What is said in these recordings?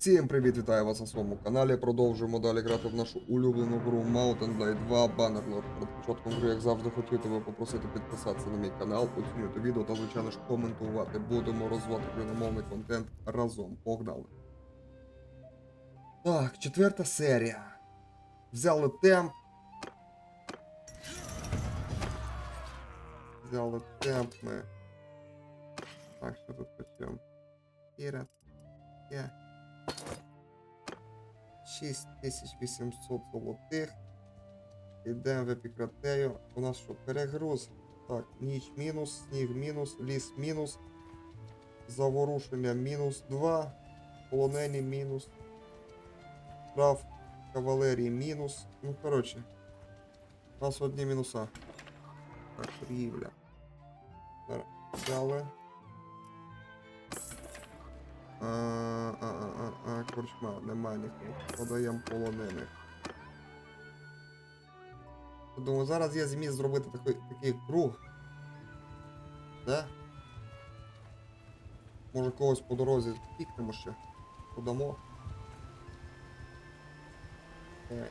Всім привіт, вітаю вас на своєму каналі. Продовжуємо далі грати в нашу улюблену гру Mountain Blade 2 Bannerlord. Перед початком гри, як завжди, хотів тебе попросити підписатися на мій канал, оцінювати відео та, звичайно ж, коментувати. Будемо розвивати україномовний контент разом. Погнали. Так, четверта серія. Взяли темп. Взяли темп ми. Так, що тут почнемо? Іра. Я. 6800 золотих. Йдемо в епікратею. У нас що, перегруз? Так, ніч мінус, сніг мінус, ліс мінус. Заворушення мінус 2. Полонені мінус. Прав кавалерії мінус. Ну, коротше. У нас одні мінуса. Так, торгівля. Взяли. А, а, а, корчма, нема нікого. Подаємо полонених. Думаю, зараз є зміст зробити такий, такий круг. Да? Може когось по дорозі пікнемо ще. Подамо. Е.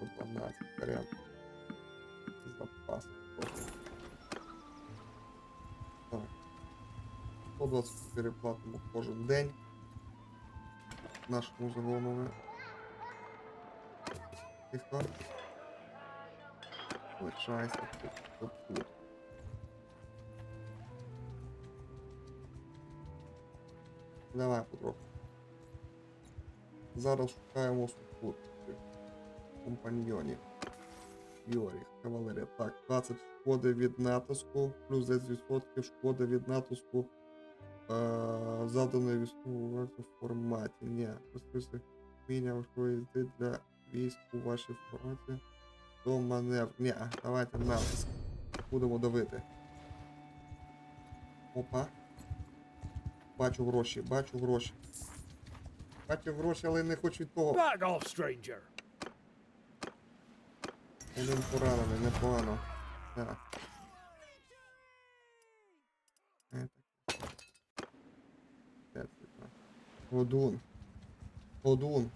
По 12 поряд. Запас. 124 платимо кожен день. Нашому загоному. Тихо. Лишайся тут. тут. Давай потроху. Зараз шукаємо супутників. Компаньйонів. Йоріх, кавалерія. Так, 20 шкоди від натиску, плюс 10% шкоди від натиску. Завданої військової в форматі. Ні, розписує вміння важкої їзди для військ у вашій форматі. До маневр. Ні, давайте натиск. Будемо давити. Опа. Бачу гроші, бачу гроші. Бачу гроші, але не хочу від того. Back off, stranger! Один поранений, непогано. Так. Е, так. Де це там? Годун. Годун.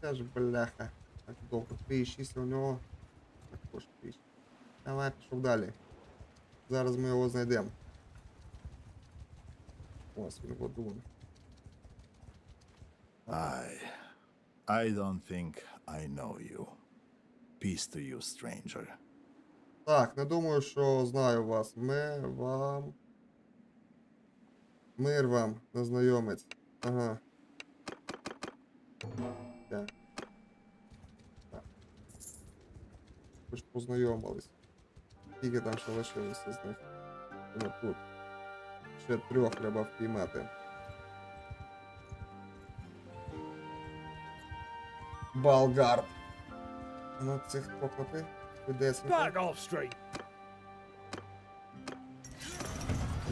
Це ж бляха. Так довго. 3,6 у нього. Також 3,6. Давай пішов далі. Зараз ми його знайдемо. Ось він годун. I. I don't think I know you. Peace to you, stranger. Так, не думаю, що знаю вас. Ми вам. Мир вам, незнайомець. Ага. Так. Так. Ви ж познайомились. Скільки там ще лишилося з них? Ну тут. Ще трьох треба впіймати. Балгард. Ну, цих покопи. Кудесенько.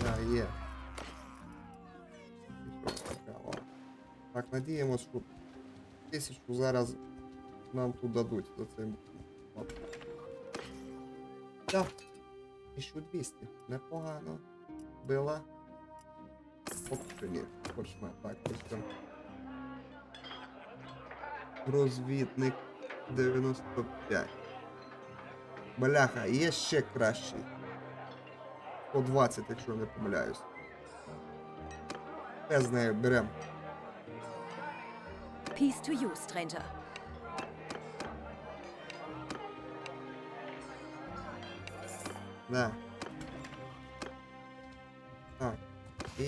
Да, є. Так, надіємось, що тисячу зараз нам тут дадуть за. От. Так. 1200. Непогано. Била. Поки ні. Корчма. Так, ось там. Розвідник 95. Бляха, є ще кращий. 120, якщо не помиляюсь. Те з нею берем. Peace to you, stranger. Да. Так. І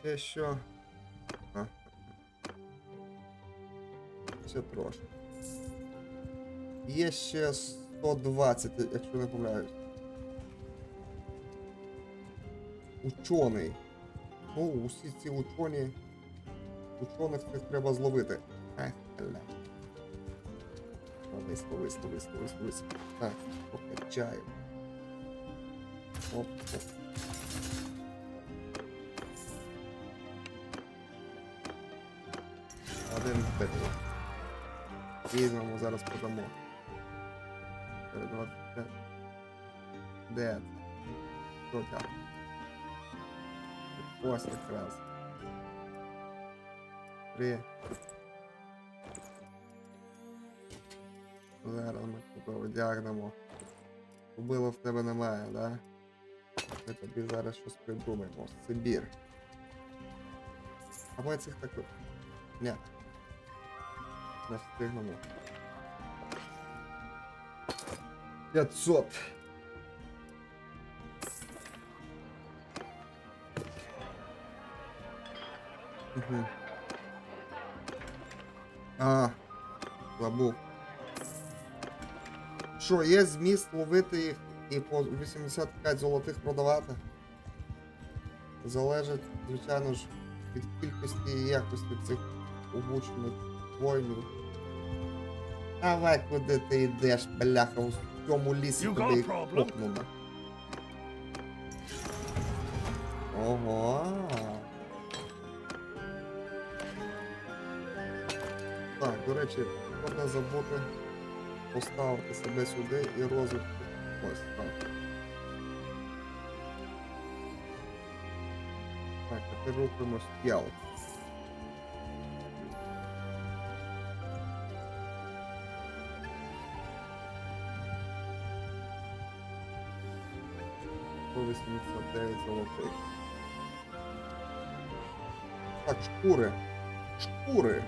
ще що. А. Ще трошки. Є ще 120, якщо не помиляюсь. Учений. Ну, усі ці учені. Учених цих треба зловити. Ловись, ловись, ловись, ловись, ловись. Так, покачаємо. Оп, оп. Один петру. Візьмемо, зараз подамо. Перед 25. Де? це? Ось якраз. Три. Зараз ми тебе одягнемо. Убило в тебе немає, да? Ми тобі зараз щось придумаємо. Сибір. Або я цих так. Ні. Не встигнемо. 500. Угу. А, забув. Що, є зміст ловити їх і по 85 золотих продавати? Залежить, звичайно ж, від кількості і якості цих обучених воїнів. Давай, куди ти йдеш, бляха, у цьому лісі You тобі копнули. Ого. Так, до речі, можна забути поставити себе сюди і розвитку. Ось так. Так, тепер рухаємось 89 золотих. Так, шкури. Шкури.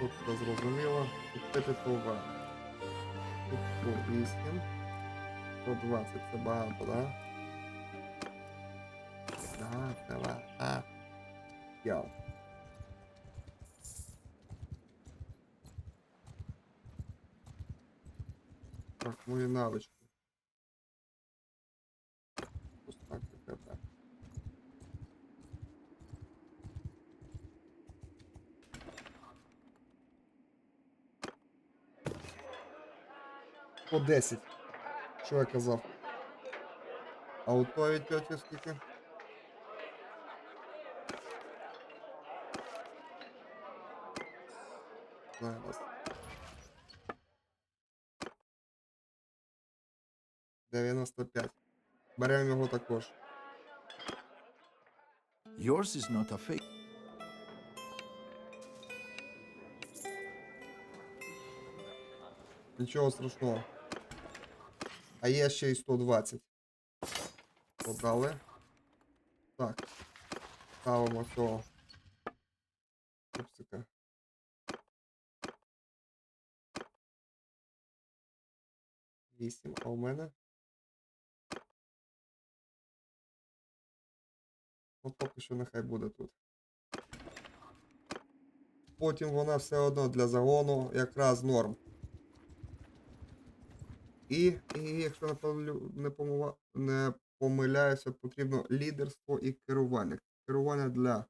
Тут зрозуміло. Тут това. Тут по 8. 120 це багато, да? Да, це багато. Ял. Так, мої навички. Ось так, так, так. По 10. Що я казав? А у тої тьоті скільки? Зараз. 95. Беремо його також. Yours is not a fake. Нічого страшного. А є ще й 120. Подали. Так. Ставимо цього. Пупсика. Вісім, а у мене. Ну, поки що нехай буде тут. Потім вона все одно для загону якраз норм. І, і якщо не, помила- не помиляюся, потрібно лідерство і керування. Керування для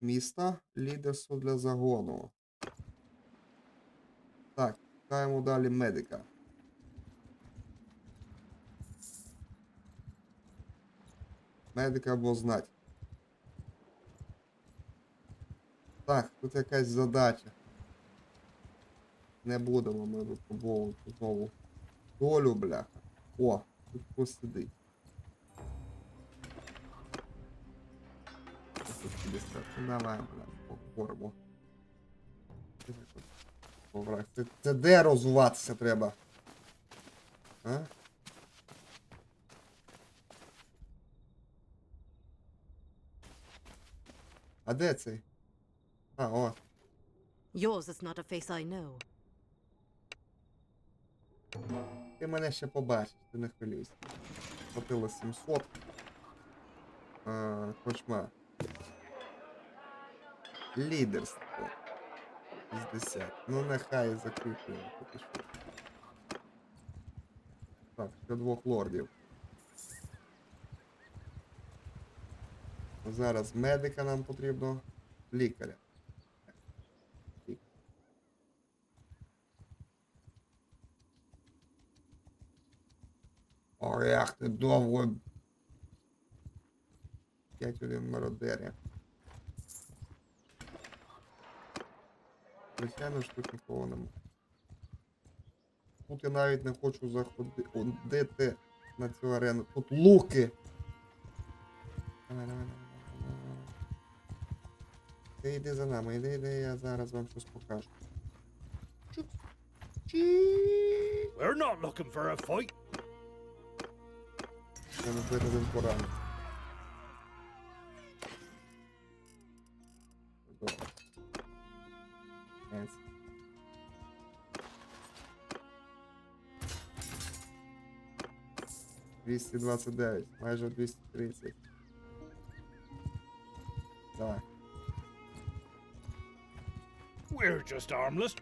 міста, лідерство для загону. Так, шукаємо далі медика. Медика або знать. Так, тут якась задача. Не будемо ми випробовувати знову долю, бляха. О, тут хтось сидить. Страшно. Давай, бля, враг, Це, це де розуватися треба? А? А де цей? А, о. Yours is not a face I know. Ти мене ще побачиш, ти не хвилюйся. Платило 700. А. Лідерство. 60. Ну нехай закріплюємо поки що. Так, ще двох лордів. Зараз медика нам потрібно. Лікаря. Лікар. О, як ти довго. 5-1 мародерів. Звичайно ж тут нікого немає. Тут я навіть не хочу заходити на цю арену. Тут луки. Давай, давай, давай. Ти йди за нами, йди, йди, я зараз вам щось покажу. We're not looking for a fight. Виразив порану. Добре. Ес. Двісті двадцять дев'ять, майже 230. Давай. We're just harmless.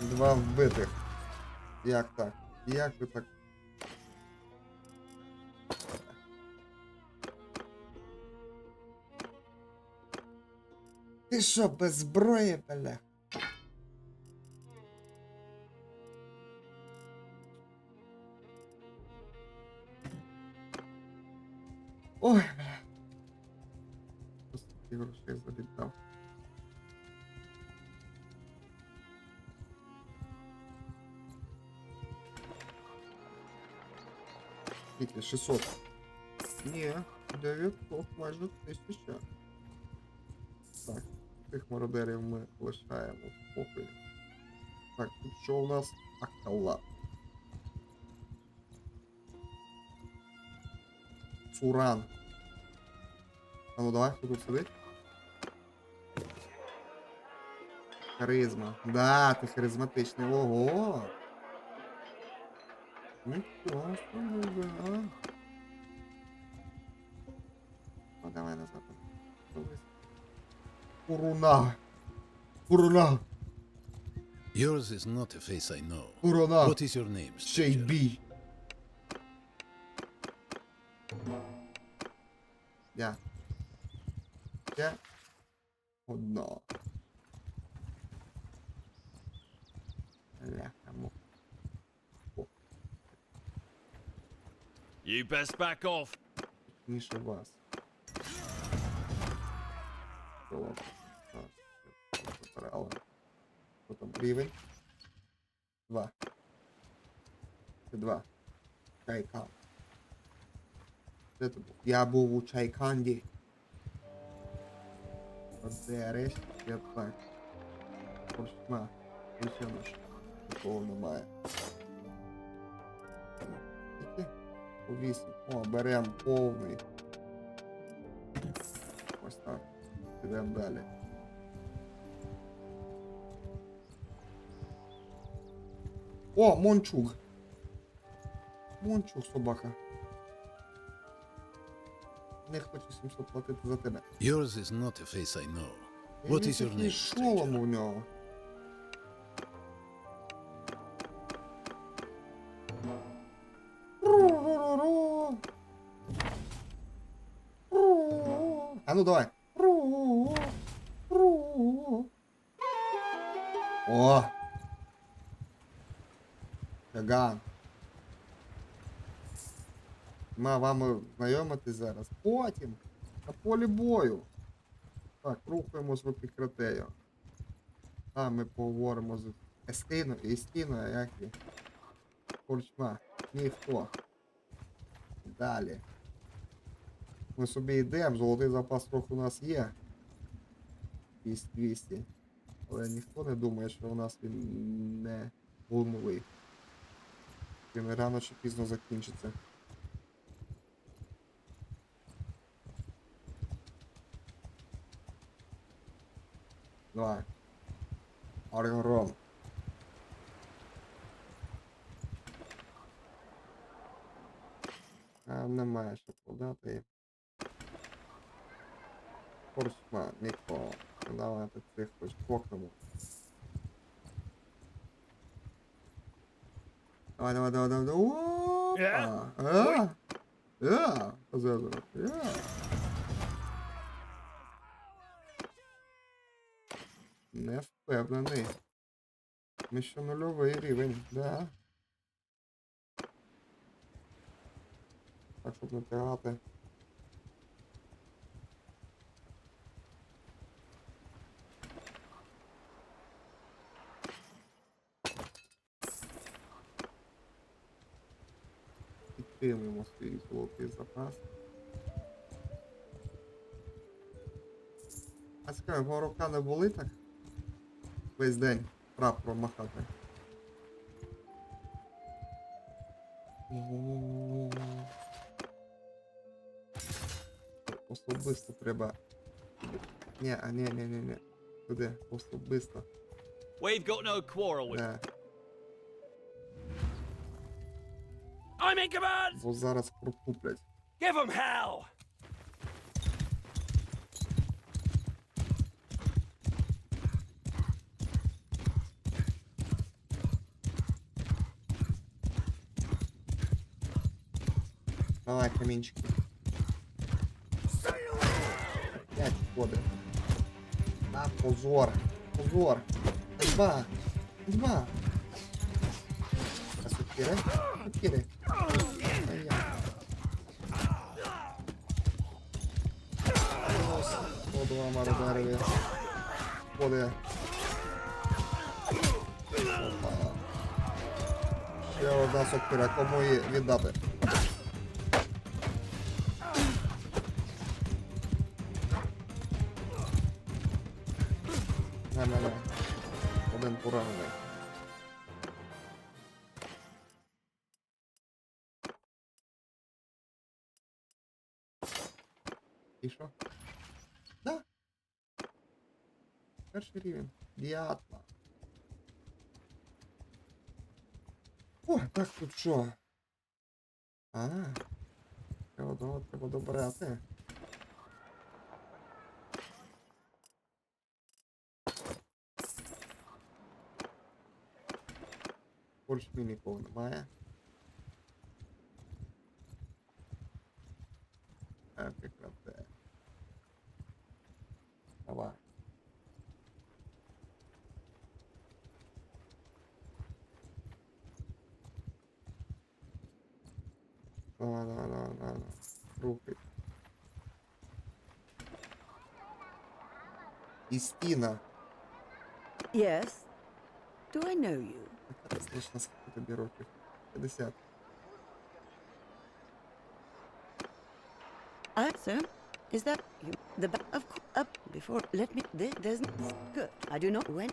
Два вбитих. Як так? Як ви так? Ти що, без зброї, бля? Ой, бля. Просто ті грошей завіддав. Скільки? 600. Ні, 900, майже 1000. Тих мародерів ми лишаємо в спокої. Так, тут що у нас? Акалат. Цуран. А ну давай, хто тут сидить? Харизма. Да, ти харизматичний. Ого! Нічого собі, да. Куруна. Куруна. Yours is not a face I know. Куруна. What is your name, Ще й stranger? бій. Я. Ще. Одно. Ляха, му. You best back off. Ніше вас. Що Так, все, забрали. Що там рівень? Два. Це два. Чайкан. Де був? Я був у Чайканді. Оце решт, я так. Корчма. Нічого ж. Такого немає. По 8. О, беремо повний. Ось так. Йдемо далі. О, Мончуг. Мончуг собака. Не хочу 700 платити за тебе. Yours is not a face I know. What is your name, шолом у нього. Ру. А ну давай. О! Каган. Ма вами знайомитись зараз. Потім. На полі бою. Так, рухаємось в епікратею. А, ми поговоримо з Естиною, Естіною, як і. Корчма. Ніхто. Далі. Ми собі йдемо, золотий запас трохи у нас є. 200 200. Але ніхто не думає, що у нас він не гумовий. Він рано чи пізно закінчиться. Давай. Оргром. А немає що подати. Форсма, нікого. Давайте цих хоч покнемо. Давай, давай, давай, давай, давай. Опа! Е? А? Я! Зазор. Я! Не впевнений. Ми ще нульовий рівень, да. Так, щоб не Підтримуємо свій золотий запас. А цікаво, його рука не болить так? Весь день прапором махати. О. Особисто треба. Ні, а ні, ні, ні, ні. Туди, особисто. We've got no quarrel with. Бо зараз прокуплять. Give him hell! Давай, камінчики. П'ять входи. На позор. Позор. Два. Два. А сукіри? Сукіри. Два мародерові. Входи. Опа. Ще одна сокира. Кому її віддати? Не, не, не. Один поранений. Перший рівень. Діатла. О, так тут що? А. Ще одного треба добрати. Більш мені нікого немає. Епік крафте. Давай. Давай, І стіна. Yes. Do I know you? Яка страшна скільки тобі років? 50. I, sir, is that you? The back of co- up before. Let me. There, there's no good. I do not when.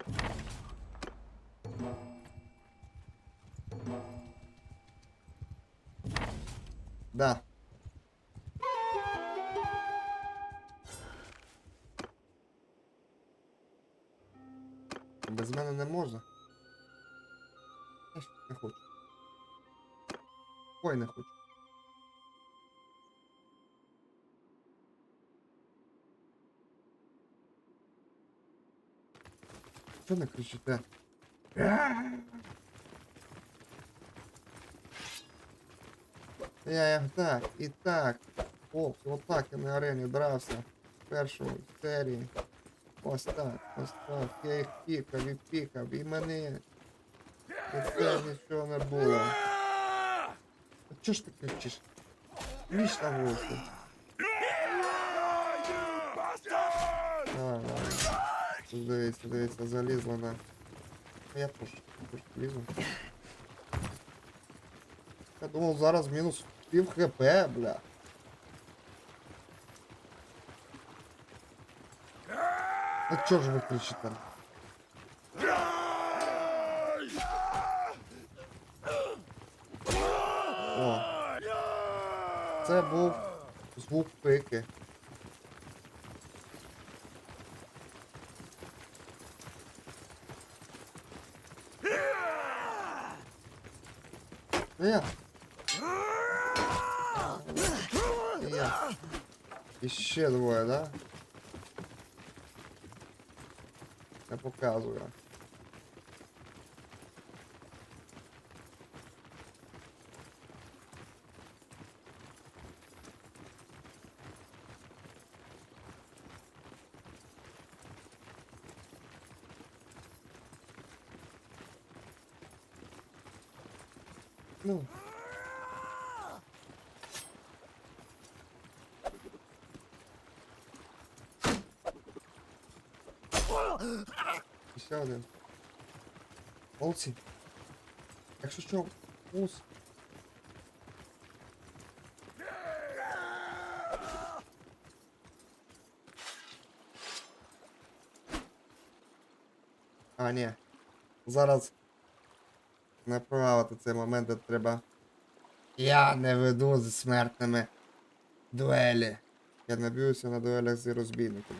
Да. Ой, не. Що не кричите? Я як так, і так. Хлопці, отак я на арені дрався. В першої серії. Ось так, ось так. Я їх пікав і пікав, і мене. І це нічого не було. А чого ж ти кричиш? Ніч на вулиці. Давай, давай. Тут Дивіться, дивіться, залізла на. А Я теж, теж лізу. Я думав зараз мінус пів хп, бля. А чого ж ви кричите? О. Це був звук пики. Я. Я. І ще двоє, да? Я показую. один. Молодці. Якщо що, ус. А, ні. Зараз не провалити цей момент, де треба. Я не веду зі смертними дуелі. Я не б'юся на дуелях з розбійниками.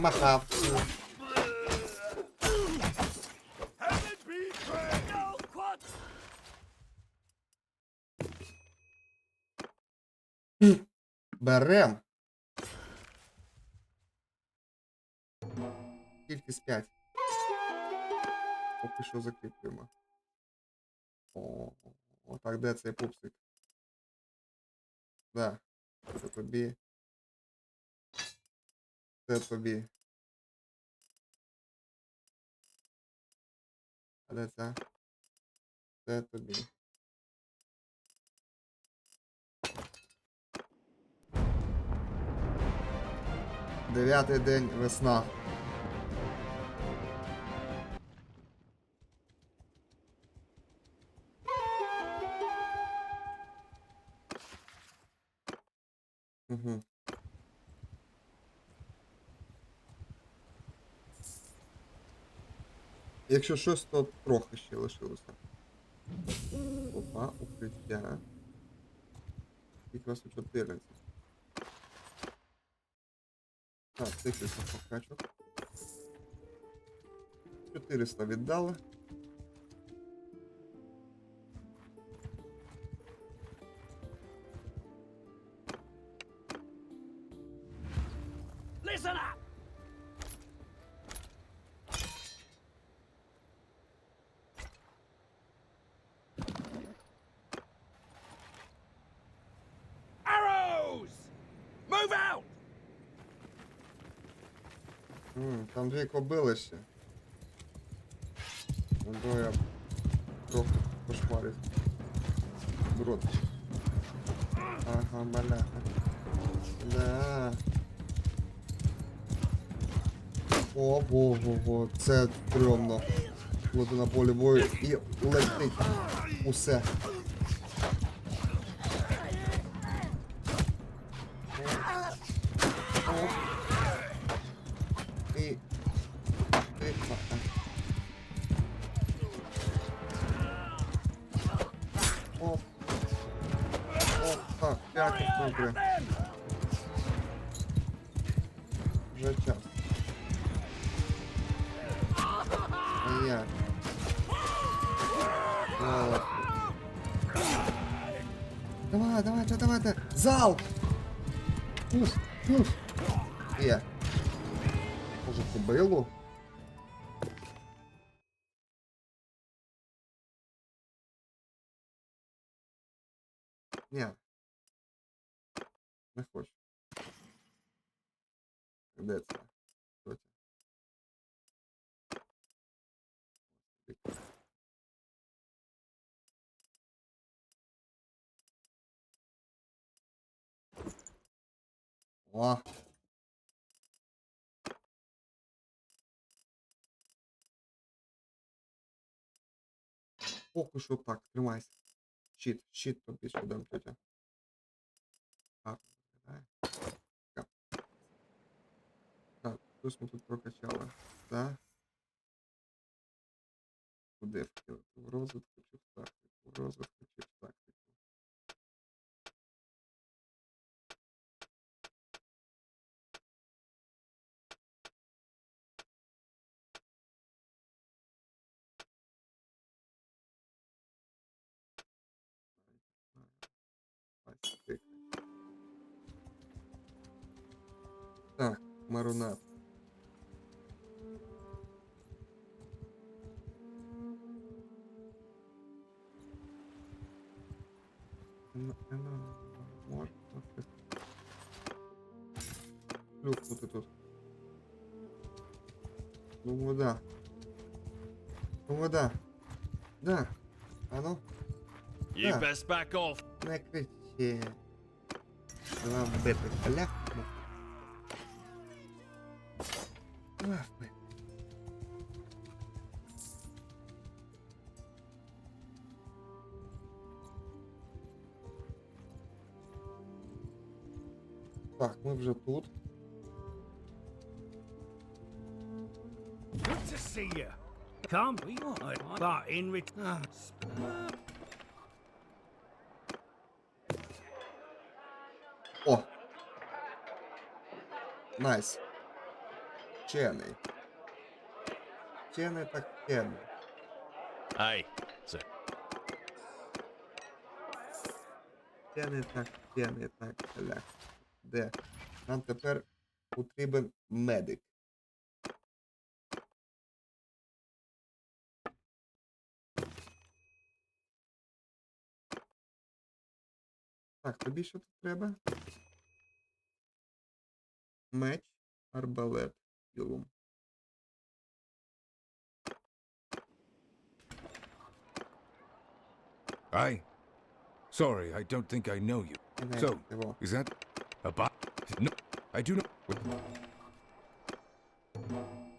No, what? Берем. Кількість 5. Поки що закріплюємо. О, о, так, де цей пупсик? Да. Це тобі. Це тобі. Це? Це тобі. Дев'ятий день весна. Угу. Якщо щось, то трохи ще лишилося. Опа, укриття. Скільки у вас у 14. Так, тисяча покачок. 400 віддали. Listen up! М, там дві кобили ще. Ну, то я трохи пошмарив. Брод. Ага, бляха. Да. О, во, во, це стрьомно. Коли ти на полі бою і летить усе. Так, п'ятий добре. Вже час. А я. Молодці. Давай, давайте, давайте. Залп! Уф, уф. Є. Може кобилу? Ні. О! Поки що так, тримайся. Щит, щит тобі сюди, тетя. Виглядає. Так. Так, щось ми тут прокачали. Так. Куди? В розвитку чи в тактику? В розвитку чи в тактику? Так, марунад. Ну, ну, ну, Можна написати. Люкнути тут. Думаю, да. Думаю, да. Да. А ну, You Yeah. best back off. не кричи. Два вбити халяку. вже тут. Good to see you. Come, we but in return. О! Найс. Вчений. Вчений так вчений. Hey, so Вчений так вчений так. Ля. Де? Нам тепер потрібен медик. Так, тобі що тут треба? Меч, арбалет, кілум. I. Sorry, I don't think I know you. Не, So, його. is that a bot? No, I do not.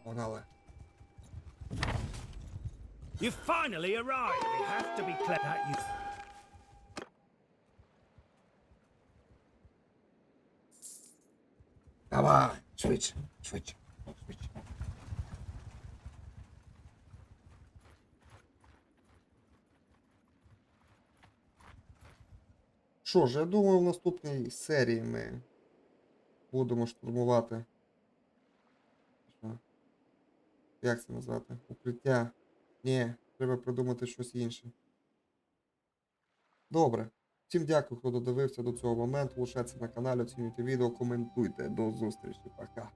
Погнали. You finally arrived. We have to be clear that you. Давай! Швидше, швидше, Що ж, я думаю, в наступній серії ми будемо штурмувати. Як це назвати? Укриття. Ні, треба придумати щось інше. Добре. Всім дякую, хто додивився до цього моменту. Лишайтеся на каналі, оцінюйте відео, коментуйте. До зустрічі. Пока.